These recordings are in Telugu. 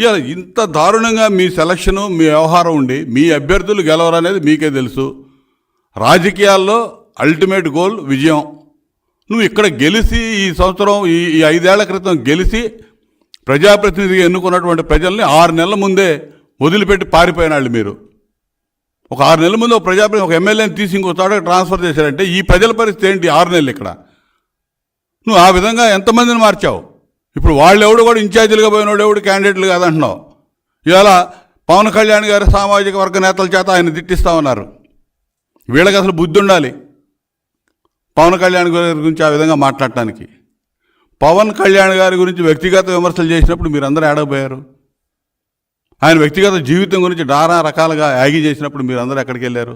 ఇలా ఇంత దారుణంగా మీ సెలక్షను మీ వ్యవహారం ఉండి మీ అభ్యర్థులు గెలవరనేది మీకే తెలుసు. రాజకీయాల్లో అల్టిమేట్ గోల్ విజయం. నువ్వు ఇక్కడ గెలిచి ఈ సంవత్సరం ఈ ఈ ఐదేళ్ళ క్రితం గెలిచి ప్రజాప్రతినిధిగా ఎన్నుకున్నటువంటి ప్రజల్ని ఆరు నెలల ముందే వదిలిపెట్టి పారిపోయిన వాళ్ళు మీరు. ఒక ఆరు నెలల ముందు ఒక ప్రజాప్రతినిధి ఒక ఎమ్మెల్యేని తీసి ఇంకో చోట ట్రాన్స్ఫర్ చేశారంటే ఈ ప్రజల పరిస్థితి ఏంటి ఆరు నెలలు ఇక్కడ? నువ్వు ఆ విధంగా ఎంతమందిని మార్చావు? ఇప్పుడు వాళ్ళు ఎవడు కూడా ఇన్ఛార్జీలుగా పోయినోడు ఎవడు క్యాండిడేట్లు కాదంటున్నావు. ఇవాళ పవన్ కళ్యాణ్ గారి సామాజిక వర్గ నేతల చేత ఆయన తిట్టిస్తా ఉన్నారు. వీళ్ళకి అసలు బుద్ధి ఉండాలి పవన్ కళ్యాణ్ గారి గురించి ఆ విధంగా మాట్లాడటానికి. పవన్ కళ్యాణ్ గారి గురించి వ్యక్తిగత విమర్శలు చేసినప్పుడు మీరందరూ ఏడకపోయారు ఆయన వ్యక్తిగత జీవితం గురించి నానా రకాలుగా యాగి చేసినప్పుడు మీరందరూ ఎక్కడికి వెళ్ళారు?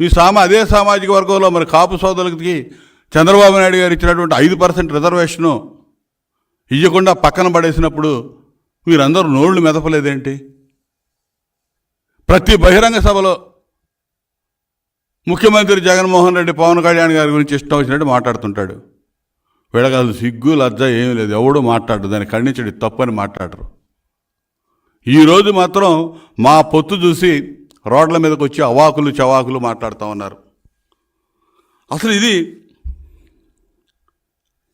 ఈ సామా అదే సామాజిక వర్గంలో మరి కాపు సోదరులకి చంద్రబాబు నాయుడు గారు ఇచ్చినటువంటి ఐదు పర్సెంట్ రిజర్వేషను ఇవ్వకుండా పక్కన పడేసినప్పుడు మీరందరూ నోళ్ళు మెదపలేదేంటి? ప్రతి బహిరంగ సభలో ముఖ్యమంత్రి జగన్మోహన్ రెడ్డి పవన్ కళ్యాణ్ గారి గురించి ఇష్టం వచ్చినట్టు మాట్లాడుతుంటాడు. వీళ్ళకి సిగ్గు లజ్జ ఏమీ లేదు. ఎవడు మాట్లాడరు. దాన్ని ఖండించడు తప్పని మాట్లాడరు. ఈరోజు మాత్రం మా పొత్తు చూసి రోడ్ల మీదకి వచ్చి అవాకులు చవాకులు మాట్లాడుతూ ఉన్నారు. అసలు ఇది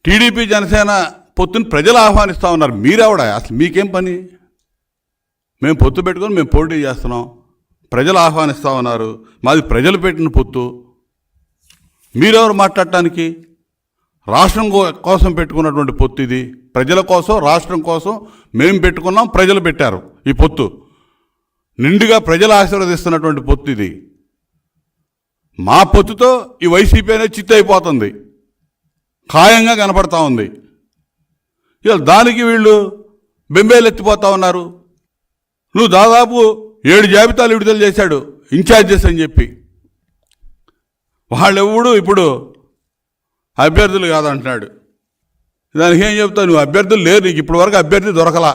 టీడీపీ జనసేన పొత్తుని ప్రజలు ఆహ్వానిస్తూ ఉన్నారు. మీరెవడా? అసలు మీకేం పని? మేము పొత్తు పెట్టుకొని మేము పోటీ చేస్తున్నాం. ప్రజలు ఆహ్వానిస్తూ ఉన్నారు. మాది ప్రజలు పెట్టిన పొత్తు. మీరెవరు మాట్లాడటానికి? రాష్ట్రం కో- కోసం పెట్టుకున్నటువంటి పొత్తు ఇది. ప్రజల కోసం రాష్ట్రం కోసం మేము పెట్టుకున్నాం ప్రజలు పెట్టారు ఈ పొత్తు. నిండుగా ప్రజలు ఆశీర్వదిస్తున్నటువంటి పొత్తు ఇది. మా పొత్తుతో ఈ వైసీపీ అనేది చిత్తు అయిపోతుంది ఖాయంగా కనపడతా ఉంది. ఇక దానికి వీళ్ళు బెంబేలెత్తిపోతా ఉన్నారు. నువ్వు దాదాపు ఏడు జాబితాలు విడుదల చేశాడు ఇన్ఛార్జెస్ అని చెప్పి. వాళ్ళెవడు ఇప్పుడు అభ్యర్థులు కాదంటున్నాడు. దానికి ఏం చెప్తావు? నువ్వు అభ్యర్థులు లేరు నీకు ఇప్పటి వరకు అభ్యర్థి దొరకలా.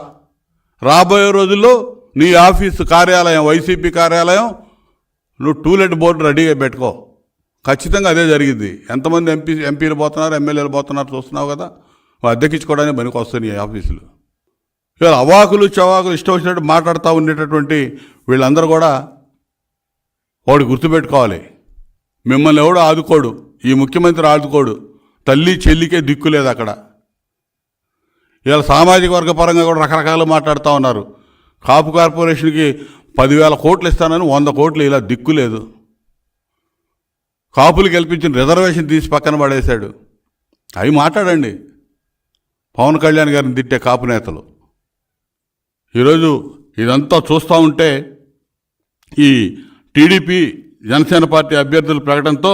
రాబోయే రోజుల్లో నీ ఆఫీసు కార్యాలయం వైసీపీ కార్యాలయం నువ్వు టూలెట్ బోర్డు రెడీగా పెట్టుకో. ఖచ్చితంగా అదే జరిగింది. ఎంతమంది ఎంపీ ఎంపీలు పోతున్నారు ఎమ్మెల్యేలు పోతున్నారు చూస్తున్నావు కదా. అద్దెకించుకోవడానికి పనికి వస్తున్నాయి ఆఫీసులు. ఇవాళ అవాకులు చవాకులు ఇష్టం వచ్చినట్టు మాట్లాడుతూ ఉండేటటువంటి వీళ్ళందరూ కూడా వాడు గుర్తుపెట్టుకోవాలి. మిమ్మల్ని ఎవడు ఆదుకోడు ఈ ముఖ్యమంత్రి ఆదుకోడు తల్లి చెల్లికే దిక్కు లేదు అక్కడ. ఇలా సామాజిక వర్గ పరంగా కూడా రకరకాలు మాట్లాడుతూ ఉన్నారు. కాపు కార్పొరేషన్కి పదివేల కోట్లు ఇస్తానని వంద కోట్లు ఇలా దిక్కు లేదు. కాపులు కల్పించిన రిజర్వేషన్ తీసి పక్కన పడేశాడు. అవి మాట్లాడండి. పవన్ కళ్యాణ్ గారిని తిట్టే కాపు నేతలు. ఈరోజు ఇదంతా చూస్తూ ఉంటే ఈ టీడీపీ జనసేన పార్టీ అభ్యర్థుల ప్రకటనతో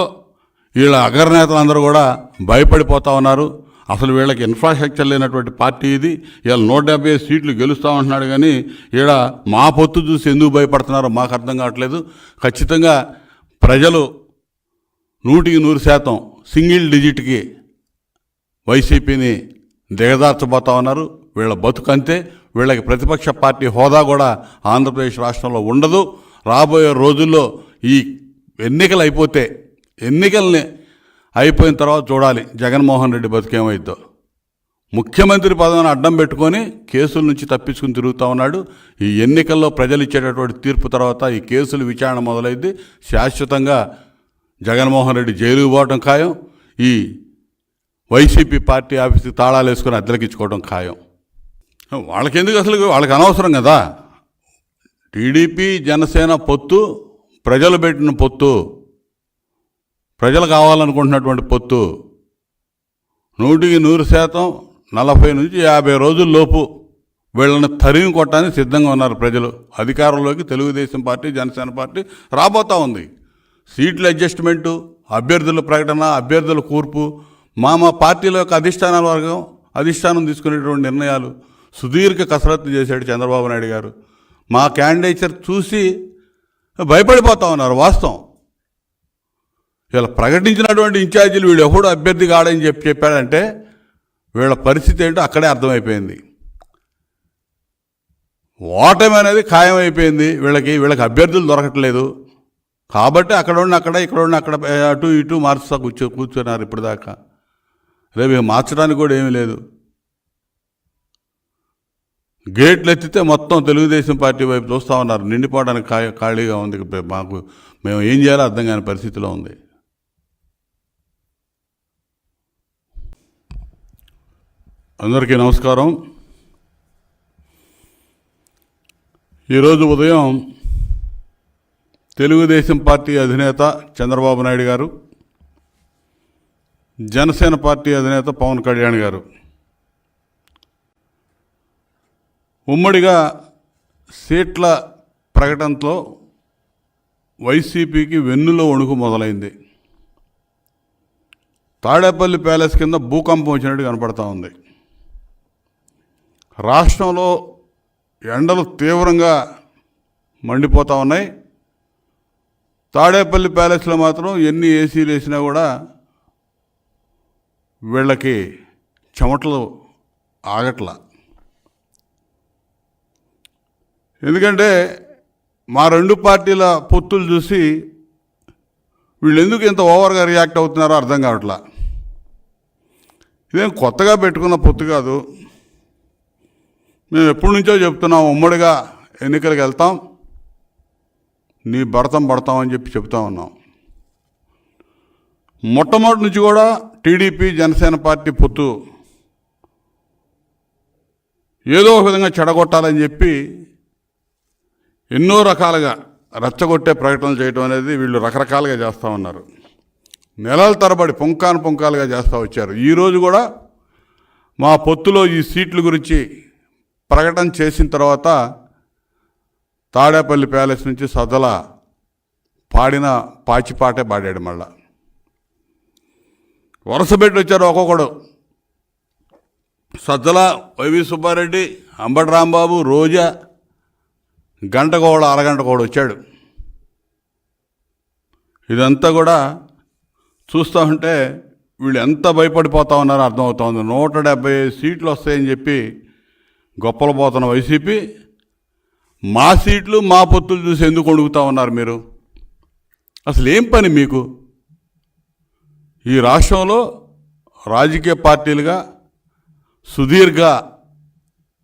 వీళ్ళ అగ్రనేతలందరూ కూడా భయపడిపోతూ ఉన్నారు. అసలు వీళ్ళకి ఇన్ఫ్రాస్ట్రక్చర్ లేనటువంటి పార్టీ ఇది. వీళ్ళ నూట డెబ్బై సీట్లు గెలుస్తూ ఉంటున్నాడు కానీ ఈడ మా పొత్తు చూసి ఎందుకు భయపడుతున్నారో మాకు అర్థం కావట్లేదు. ఖచ్చితంగా ప్రజలు నూటికి నూరు శాతం సింగిల్ డిజిట్కి వైసీపీని దిగదార్చబోతా ఉన్నారు. వీళ్ళ బతుకంతే. వీళ్ళకి ప్రతిపక్ష పార్టీ హోదా కూడా ఆంధ్రప్రదేశ్ రాష్ట్రంలో ఉండదు. రాబోయే రోజుల్లో ఈ ఎన్నికలు అయిపోతే ఎన్నికల్ని అయిపోయిన తర్వాత చూడాలి. జగన్మోహన్ రెడ్డి బతుకేమైద్దో ముఖ్యమంత్రి పదవిని అడ్డం పెట్టుకొని కేసుల నుంచి తప్పించుకుని తిరుగుతూ ఉన్నాడు. ఈ ఎన్నికల్లో ప్రజలు ఇచ్చేటటువంటి తీర్పు తర్వాత ఈ కేసుల విచారణ మొదలైంది. శాశ్వతంగా జగన్మోహన్ రెడ్డి జైలుకు పోవడం ఖాయం. ఈ వైసీపీ పార్టీ ఆఫీస్కి తాళాలు వేసుకొని అద్దెలకిచ్చుకోవడం ఖాయం. వాళ్ళకెందుకు అసలు వాళ్ళకి అనవసరం కదా? టీడీపీ జనసేన పొత్తు ప్రజలు పెట్టిన పొత్తు ప్రజలు కావాలనుకుంటున్నటువంటి పొత్తు నూటికి నూరు శాతం నలభై నుంచి యాభై రోజుల్లోపు వీళ్ళని తరిమి కొట్టడానికి సిద్ధంగా ఉన్నారు ప్రజలు. అధికారంలోకి తెలుగుదేశం పార్టీ జనసేన పార్టీ రాబోతా ఉంది. సీట్ల అడ్జస్ట్మెంటు అభ్యర్థుల ప్రకటన అభ్యర్థుల కూర్పు మా మా పార్టీల యొక్క అధిష్టాన వర్గం అధిష్టానం తీసుకునేటువంటి నిర్ణయాలు సుదీర్ఘ కసరత్తు చేశాడు చంద్రబాబు నాయుడు గారు. మా క్యాండిడేచర్ చూసి భయపడిపోతా ఉన్నారు వాస్తవం. వీళ్ళ ప్రకటించినటువంటి ఇన్ఛార్జీలు వీళ్ళు ఎప్పుడు అభ్యర్థి కాడని చెప్పి చెప్పాడంటే వీళ్ళ పరిస్థితి ఏంటో అక్కడే అర్థమైపోయింది. ఓటమి అనేది ఖాయమైపోయింది. వీళ్ళకి వీళ్ళకి అభ్యర్థులు దొరకట్లేదు. కాబట్టి అక్కడ ఉన్న అక్కడ ఇక్కడ ఉండి అక్కడ అటు ఇటు మార్చుతా కూర్చో కూర్చున్నారు ఇప్పటిదాకా. రేపు మార్చడానికి కూడా ఏమీ లేదు. గేట్లు ఎత్తితే మొత్తం తెలుగుదేశం పార్టీ వైపు చూస్తూ ఉన్నారు. నిండిపోవడానికి ఖా- ఖాళీగా ఉంది. మాకు మేము ఏం చేయాలో అర్థం కాని పరిస్థితిలో ఉంది. అందరికీ నమస్కారం. ఈరోజు ఉదయం తెలుగుదేశం పార్టీ అధినేత చంద్రబాబు నాయుడు గారు జనసేన పార్టీ అధినేత పవన్ కళ్యాణ్ గారు. ఉమ్మడిగా సీట్ల ప్రకటనతో వైసీపీకి వెన్నులో వణుకు మొదలైంది. తాడేపల్లి ప్యాలెస్ కింద భూకంపం వచ్చినట్టు కనపడతా ఉంది. రాష్ట్రంలో ఎండలు తీవ్రంగా మండిపోతూ ఉన్నాయి. తాడేపల్లి ప్యాలెస్లో మాత్రం ఎన్ని ఏసీలు వేసినా కూడా వీళ్ళకి చెమటలు ఆగట్ల. ఎందుకంటే మా రెండు పార్టీల పొత్తులు చూసి వీళ్ళు ఎందుకు ఇంత ఓవర్గా రియాక్ట్ అవుతున్నారో అర్థం కావట్లా. ఇదేం కొత్తగా పెట్టుకున్న పొత్తు కాదు. మేము ఎప్పటి నుంచో చెప్తున్నాం ఉమ్మడిగా ఎన్నికలకు వెళ్తాం నీ భరతం పడతాం అని చెప్పి చెప్తా ఉన్నాం. మొట్టమొదటి నుంచి కూడా టీడీపీ జనసేన పార్టీ పొత్తు. ఏదో ఒక విధంగా చెడగొట్టాలని చెప్పి ఎన్నో రకాలుగా రచ్చగొట్టే ప్రకటనలు చేయడం అనేది వీళ్ళు రకరకాలుగా చేస్తూ ఉన్నారు. నెలల తరబడి పుంకాను పుంకాలుగా చేస్తూ వచ్చారు. ఈరోజు కూడా మా పొత్తులో ఈ సీట్ల గురించి ప్రకటన చేసిన తర్వాత తాడేపల్లి ప్యాలెస్ నుంచి సదల పాడిన పాచిపాటే పాడాడు మళ్ళా. వరుస పెట్టి వచ్చారు ఒక్కొక్కడు. సజ్జల వైవి సుబ్బారెడ్డి అంబటి రాంబాబు రోజా గంటకోడు అరగంట కూడా వచ్చాడు. ఇదంతా కూడా చూస్తూ ఉంటే వీళ్ళు ఎంత భయపడిపోతా ఉన్నారో అర్థమవుతోంది. నూట డెబ్బై ఐదు సీట్లు వస్తాయని చెప్పి గొప్పలు పోతున్న వైసీపీ మా సీట్లు మా పొత్తులు చూసి ఎందుకు అడుగుతా ఉన్నారు మీరు? అసలు ఏం పని మీకు? ఈ రాష్ట్రంలో రాజకీయ పార్టీలుగా సుదీర్ఘ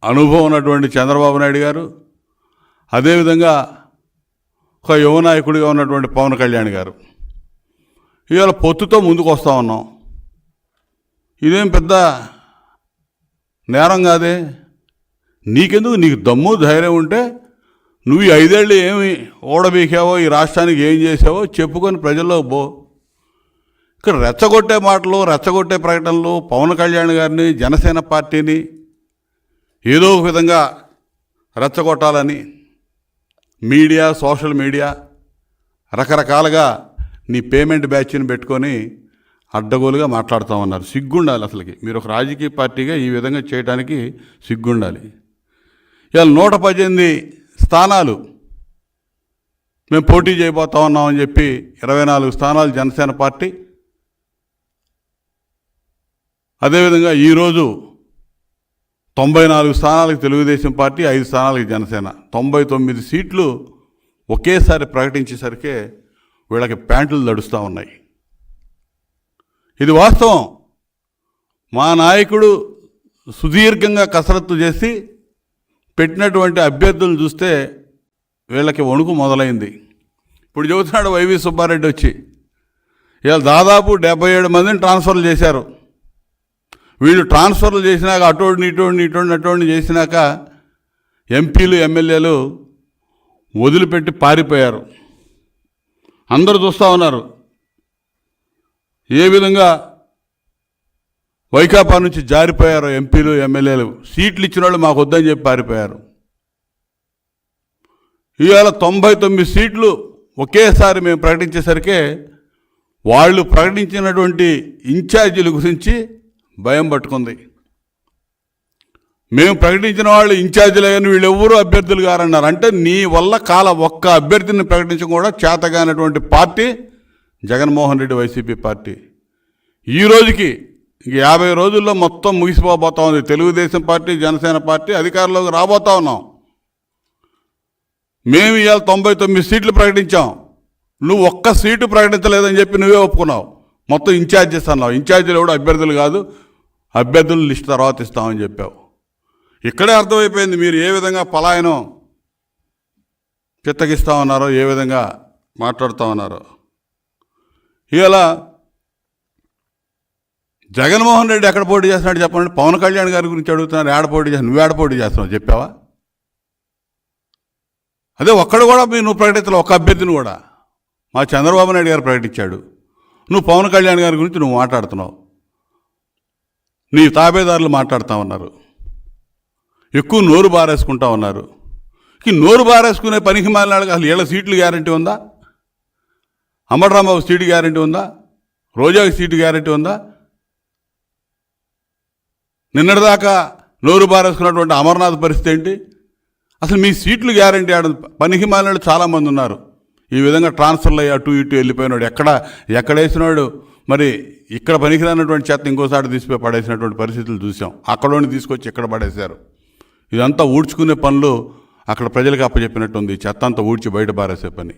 అనుభవం ఉన్నటువంటి చంద్రబాబు నాయుడు గారు అదేవిధంగా ఒక యువ నాయకుడిగా ఉన్నటువంటి పవన్ కళ్యాణ్ గారు. ఇవాళ పొత్తుతో ముందుకు వస్తూ ఉన్నాం. ఇదేం పెద్ద నేరం కాదే. నీకెందుకు? నీకు దమ్ము ధైర్యం ఉంటే నువ్వు ఈ ఐదేళ్ళు ఏమి ఓడబీకావో ఈ రాష్ట్రానికి ఏం చేసావో చెప్పుకొని ప్రజల్లో బో ఇక్కడ రెచ్చగొట్టే మాటలు రెచ్చగొట్టే ప్రకటనలు పవన్ కళ్యాణ్ గారిని జనసేన పార్టీని ఏదో ఒక విధంగా రెచ్చగొట్టాలని మీడియా సోషల్ మీడియా రకరకాలుగా నీ పేమెంట్ బ్యాచ్ని పెట్టుకొని అడ్డగోలుగా మాట్లాడుతూ ఉన్నారు. సిగ్గుండాలి అసలుకి. మీరు ఒక రాజకీయ పార్టీగా ఈ విధంగా చేయడానికి సిగ్గుండాలి. ఇవాళ నూట పద్దెనిమిది స్థానాలు మేము పోటీ చేయబోతా ఉన్నామని చెప్పి ఇరవై నాలుగు స్థానాలు జనసేన పార్టీ అదేవిధంగా ఈరోజు తొంభై నాలుగు స్థానాలకు తెలుగుదేశం పార్టీ ఐదు స్థానాలకు జనసేన. తొంభై తొమ్మిది సీట్లు ఒకేసారి ప్రకటించేసరికే వీళ్ళకి ప్యాంట్లు నడుస్తూ ఉన్నాయి. ఇది వాస్తవం. మా నాయకుడు సుదీర్ఘంగా కసరత్తు చేసి పెట్టినటువంటి అభ్యర్థులను చూస్తే వీళ్ళకి వణుకు మొదలైంది. ఇప్పుడు చెబుతున్నాడు వైవి సుబ్బారెడ్డి వచ్చి. ఇవాళ దాదాపు డెబ్బై ఏడు మందిని ట్రాన్స్ఫర్లు చేశారు. వీళ్ళు ట్రాన్స్ఫర్లు చేసినాక అటోడిని ఇటోడిని ఇటోడిని అటోడిని చేసినాక ఎంపీలు ఎమ్మెల్యేలు వదిలిపెట్టి పారిపోయారు. అందరూ చూస్తూ ఉన్నారు. ఏ విధంగా వైకాపా నుంచి జారిపోయారు ఎంపీలు ఎమ్మెల్యేలు. సీట్లు ఇచ్చిన వాళ్ళు మాకు వద్దని చెప్పి పారిపోయారు. ఇవాళ తొంభై తొమ్మిది సీట్లు ఒకేసారి మేము ప్రకటించేసరికి వాళ్ళు ప్రకటించినటువంటి ఇన్ఛార్జీల గురించి భయం పట్టుకుంది. మేము ప్రకటించిన వాళ్ళు ఇన్ఛార్జీలు కానీ వీళ్ళు ఎవరు అభ్యర్థులు గారన్నారు అంటే నీ వల్ల కాల ఒక్క అభ్యర్థిని ప్రకటించడం కూడా చేతగానటువంటి party Jaganmohan Reddy YCP party. ఈ రోజుకి యాభై రోజుల్లో మొత్తం ముగిసిపోబోతా ఉంది. తెలుగుదేశం పార్టీ జనసేన పార్టీ అధికారంలోకి రాబోతా ఉన్నాం. మేము ఇవాళ తొంభై తొమ్మిది సీట్లు ప్రకటించాం. నువ్వు ఒక్క సీటు ప్రకటించలేదని చెప్పి నువ్వే ఒప్పుకున్నావు. మొత్తం ఇన్ఛార్జెస్ అన్నావు. ఇన్ఛార్జీలు కూడా అభ్యర్థులు కాదు. అభ్యర్థుల లిస్ట్ తర్వాత ఇస్తామని చెప్పావు. ఇక్కడే అర్థమైపోయింది మీరు ఏ విధంగా పలాయనం చిత్తగిస్తా ఉన్నారో ఏ విధంగా మాట్లాడుతూ ఉన్నారో. ఇలా జగన్మోహన్ రెడ్డి ఎక్కడ పోటీ చేస్తున్నాడు చెప్పండి? పవన్ కళ్యాణ్ గారి గురించి అడుగుతున్నారు ఏడ పోటీ నువ్వు ఏడ పోటీ చేస్తున్నావు చెప్పావా? అదే ఒక్కడు కూడా మీరు నువ్వు ప్రకటించలే ఒక అభ్యర్థిని కూడా. మా చంద్రబాబు నాయుడు గారు ప్రకటించాడు. నువ్వు పవన్ కళ్యాణ్ గారి గురించి నువ్వు మాట్లాడుతున్నావు. నీ తాబేదారులు మాట్లాడుతూ ఉన్నారు. ఎక్కువ నోరు బారేసుకుంటా ఉన్నారు. ఈ నోరు బారేసుకునే పనికి మాలినాడు అసలు ఏళ్ళ సీట్లు గ్యారంటీ ఉందా? అమర్రాంబాబు సీటు గ్యారంటీ ఉందా? రోజాకి సీటు గ్యారంటీ ఉందా? నిన్నటిదాకా నోరు బారేసుకున్నటువంటి అమర్నాథ్ పరిస్థితి ఏంటి? అసలు మీ సీట్లు గ్యారంటీ ఆడ పనికి మాలినాడు చాలామంది ఉన్నారు. ఈ విధంగా ట్రాన్స్ఫర్లు అయ్యి అటు ఇటు వెళ్ళిపోయినాడు ఎక్కడ ఎక్కడేసినాడు మరి ఇక్కడ పనికిరానటువంటి చెత్త ఇంకోసారి తీసిపోయి పడేసినటువంటి పరిస్థితులు చూసాం. అక్కడోని తీసుకొచ్చి ఇక్కడ పడేశారు? ఇదంతా ఊడ్చుకునే పనులు అక్కడ ప్రజలకు అప్పచెప్పినట్టు ఉంది చెత్త అంతా ఊడ్చి బయట పారేసే పని.